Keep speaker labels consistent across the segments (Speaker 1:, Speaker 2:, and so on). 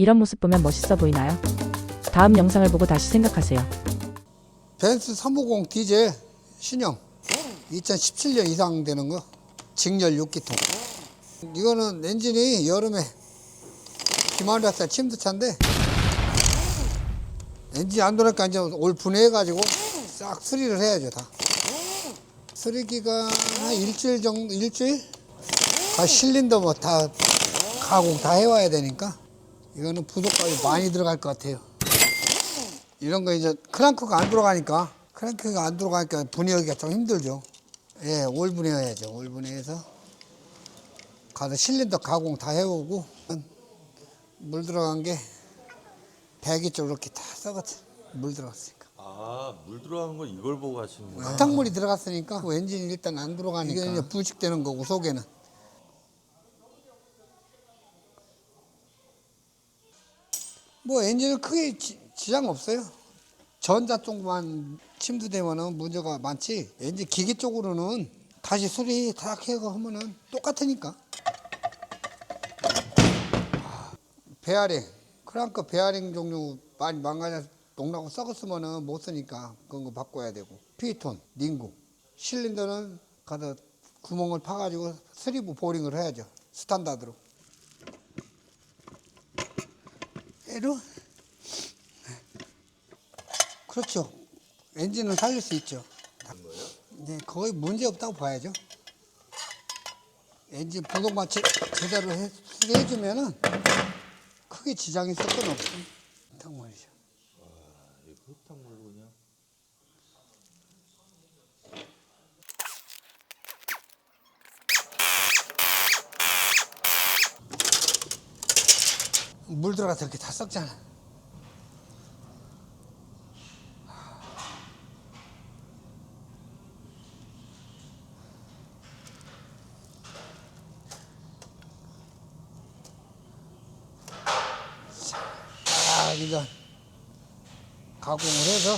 Speaker 1: 이런 모습 보면 멋있어 보이나요? 다음 영상을 보고 다시 생각하세요.
Speaker 2: 벤츠 350 디젤 신형. 2017년 이상 되는 거. 직렬 6기통. 이거는 엔진이 여름에 기마르다살 침투차인데 엔진이 안 돌아니까 이제 올 분해해가지고 싹 수리를 해야죠 다. 수리 기간 한 일주일 정도 일주일? 다 실린더 뭐 다 가공 다 해와야 되니까 이거는 부속값이 많이 들어갈 것 같아요 이런 거 이제 크랑크가 안 들어가니까 크랑크가 안 들어가니까 분해하기가 좀 힘들죠. 예, 올 분해해야죠. 올 분해해서 가서 실린더 가공 다 해오고 물 들어간 게 배기 쪽 이렇게 다 썩었죠. 물 들어갔으니까.
Speaker 3: 아, 물 들어가는 건 이걸 보고 하시는구나.
Speaker 2: 흙탕물이 들어갔으니까 그 엔진이 일단 안 들어가니까 이게 이제 부식되는 거고 속에는. 뭐 엔진은 크게 지, 지장 없어요. 전자 쪽만 침투되면은 문제가 많지. 엔진 기계 쪽으로는 다시 수리 다 해고 하면은 똑같으니까. 베어링, 크랑크 베어링 종류 많이 망가져 농나고 썩었으면은 못 쓰니까 그런 거 바꿔야 되고. 피톤, 닝구, 실린더는 가서 구멍을 파가지고 스리브 보링을 해야죠. 스탄다드로. 에로 그렇죠. 엔진은 살릴 수 있죠. 네, 거의 문제 없다고 봐야죠. 엔진 부속만 제, 제대로 해, 수리해주면은 크게 지장이 있을 건 없어. 딱 말이죠.
Speaker 3: 이거 흙탕물로 그냥.
Speaker 2: 물 들어가서 이렇게 다 썩잖아. 자, 이거 가공을 해서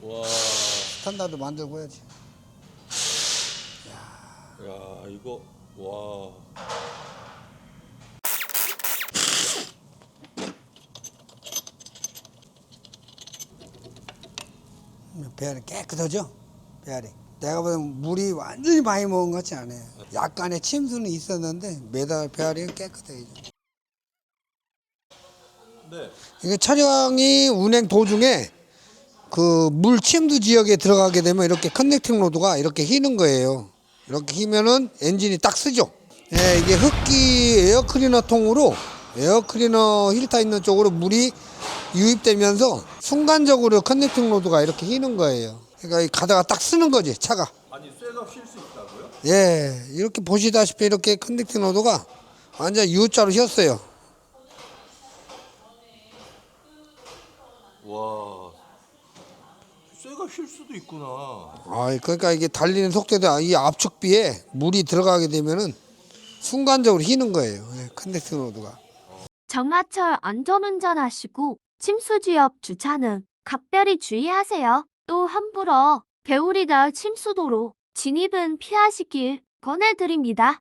Speaker 3: 와,
Speaker 2: 스탄다드 만들고 해야지.
Speaker 3: 야, 이거 와.
Speaker 2: 배알이 깨끗하죠? 배알이. 내가 보기엔 물이 완전히 많이 먹은 것 같지 않아요. 약간의 침수는 있었는데 매달 배알이 깨끗해요.
Speaker 3: 네.
Speaker 2: 이게 차량이 운행 도중에 그 물 침투 지역에 들어가게 되면 이렇게 커넥팅 로드가 이렇게 휘는 거예요. 이렇게 휘면은 엔진이 딱 쓰죠. 예, 이게 흡기 에어 클리너 통으로 에어 클리너 힐타 있는 쪽으로 물이 유입되면서 순간적으로 커넥팅 로드가 이렇게 휘는 거예요. 그러니까 이 가다가 딱 쓰는 거지 차가.
Speaker 3: 아니, 쇠가 휠 수 있다고요?
Speaker 2: 예, 이렇게 보시다시피 이렇게 커넥팅 로드가 완전 U자로 휘었어요.
Speaker 3: 와. 쇠가 휠 수도 있구나.
Speaker 2: 아, 그러니까 이게 달리는 속도도 이 압축비에 물이 들어가게 되면은 순간적으로 휘는 거예요. 예, 컨택팅 로드가.
Speaker 4: 정하철 안전운전 하시고 침수 지역 주차는 각별히 주의하세요. 또 함부로 개울이나 침수도로 진입은 피하시길 권해드립니다.